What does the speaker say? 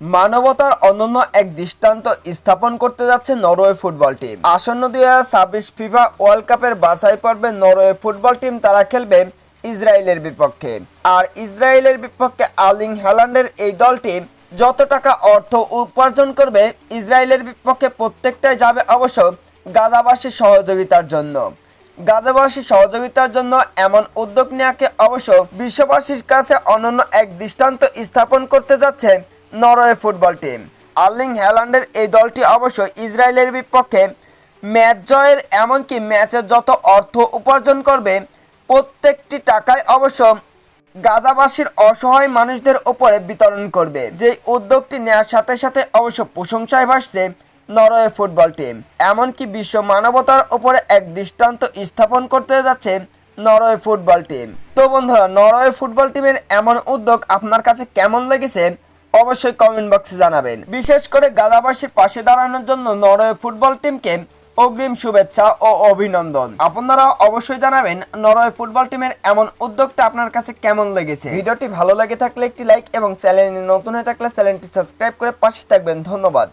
মানবতার অনন্য এক দৃষ্টান্ত স্থাপন করতে যাচ্ছে নরওয়ে ফুটবল টিম। আসন্ন দুই ছাব্বিশ ফিফা ওয়ার্ল্ড কাপের বাছাই পর্বে নরওয়ে ফুটবল টিম তারা খেলবে ইসরায়েলের বিপক্ষে। আর ইসরায়েলের বিপক্ষে আর্লিং হ্যালান্ডের এই দলটি যত টাকা অর্থ উপার্জন করবে, ইসরায়েলের বিপক্ষে প্রত্যেকটাই যাবে অবশ্য গাজাবাসীর সহযোগিতার জন্য। গাজাবাসী সহযোগিতার জন্য এমন উদ্যোগ নেওয়াকে অবশ্য বিশ্ববাসীর কাছে অনন্য এক দৃষ্টান্ত স্থাপন করতে যাচ্ছে নরওয়ে ফুটবল টিম। আর্লিং হ্যালান্ডের এই দলটি অবশ্য ইসরায়েলের বিপক্ষে ম্যাচ জয়ের এমনকি ম্যাচের যত অর্থ উপার্জন করবে, প্রত্যেকটি টাকায় অবশ্য গাজাবাসীর অসহায় মানুষদের ওপরে বিতরণ করবে। যে উদ্যোগটি নেওয়ার সাথে সাথে অবশ্য প্রশংসায় ভাসছে নরওয়ে ফুটবল টিম। এমনকি বিশ্ব মানবতার ওপরে এক দৃষ্টান্ত স্থাপন করতে যাচ্ছে নরওয়ে ফুটবল টিম। তো বন্ধুরা, নরওয়ে ফুটবল টিমের এমন উদ্যোগ আপনার কাছে কেমন লেগেছে? অবশ্যই কমেন্ট বক্সে জানাবেন। বিশেষ করে গাদাবাসীর পাশে দাঁড়ানোর জন্য নরওয়ে ফুটবল টিমকে অগ্রিম শুভেচ্ছা ও অভিনন্দন। আপনারা অবশ্যই জানাবেন নরওয়ে ফুটবল টিমের এমন উদ্যোগটা আপনার কাছে কেমন লেগেছে। ভিডিওটি ভালো লেগে থাকলে একটি লাইক এবং চ্যানেল নতুন হয়ে থাকলে চ্যানেলটি সাবস্ক্রাইব করে পাশে থাকবেন। ধন্যবাদ।